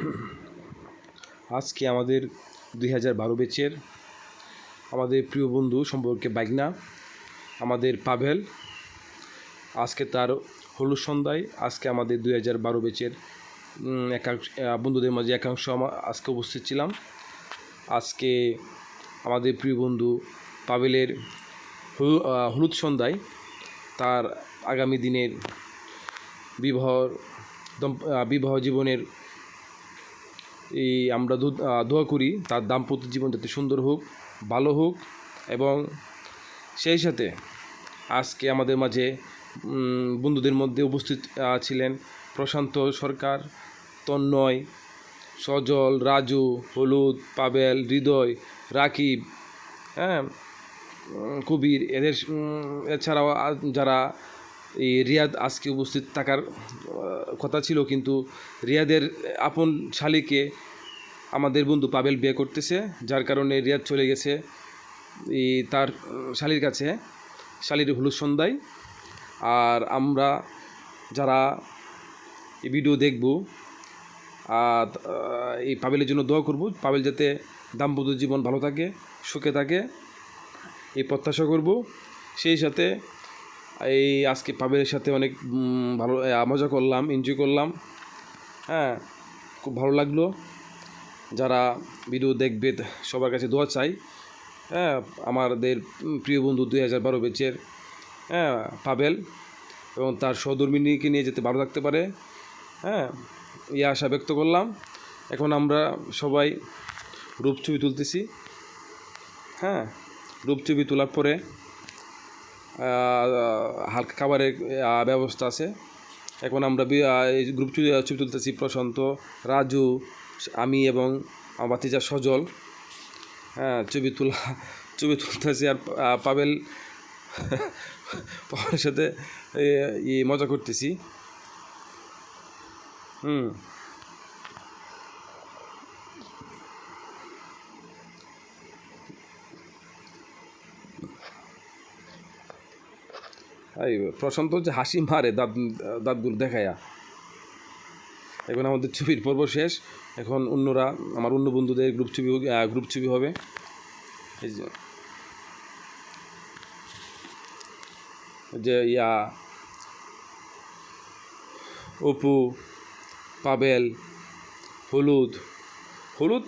আজকে আমাদের দুই হাজার বারো বেচের আমাদের প্রিয় বন্ধু সম্পর্কে বাইকনা আমাদের পাভেল, আজকে তার হলুদ সন্ধ্যায় আজকে আমাদের দুই হাজার বারো বেচের একাংশ বন্ধুদের মাঝে একাংশ আজকে উপস্থিত ছিলাম। আজকে আমাদের প্রিয় বন্ধু পাভেলের হলুদ সন্ধ্যায় তার আগামী দিনের বিবাহ বিবাহ জীবনের এই আমরা দোয়া করি তার দাম্পত্য জীবন যাতে সুন্দর হোক, ভালো হোক এবং সেই সাথে আজকে আমাদের মাঝে বন্ধুদের মধ্যে উপস্থিত ছিলেন প্রশান্ত সরকার, তন্ময়, সজল, রাজু, হলুদ, পাবেল, হৃদয়, রাকিব হ্যাঁ কবির, এদের এছাড়াও যারা এই রিয়াদ আজকে উপস্থিত থাকার কথা ছিল, কিন্তু রিয়াদের আপন শালিকে আমাদের বন্ধু পাবেল বিয়ে করতেছে, যার কারণে রিয়াদ চলে গেছে, এই তার শালির কাছে। শালির হলুদ সন্ধ্যায়। আর আমরা যারা এই ভিডিও দেখব, আর এই পাবেলের জন্য দোয়া করব, পাবেল যাতে দাম্পত্য জীবন ভালো থাকে, সুখে থাকে, এই প্রত্যাশা করব। সেই সাথে এই আজকে পাবেলের সাথে অনেক ভালো মজা করলাম এনজয় করলাম। হ্যাঁ খুব ভালো লাগল। যারা ভিডিও দেখবে সবার কাছে দোয়া চাই। হ্যাঁ আমাদের প্রিয় বন্ধু দুই হাজার বারো বেচের হ্যাঁ পাবেল এবং তার সহধর্মিনীকে নিয়ে যেতে ভালো থাকতে পারে। হ্যাঁ এই আশা ব্যক্ত করলাম। এখন আমরা সবাই রূপছবি তুলতেছি। হ্যাঁ রূপছবি তোলার পরে হালকা খাবারের ব্যবস্থা আছে। এখন আমরা এই গ্রুপ ছবি তুলতেছি প্রশান্ত, রাজু, আমি এবং আমার বাতিজা সজল। হ্যাঁ ছবি তোলা, ছবি তুলতেছি আর পাবেল পাবেলের সাথে মজা করতেছি। হুম। এই প্রশান্ত যে হাসি মারে দাঁত, দাঁতগুলো দেখায়া। এখন আমাদের ছবির পর্ব শেষ। এখন অন্যরা, আমার অন্য বন্ধুদের গ্রুপ ছবি গ্রুপ ছবি হবে। এই যে যে ইয়া, অপু, পাবেল, হলুদ। হলুদ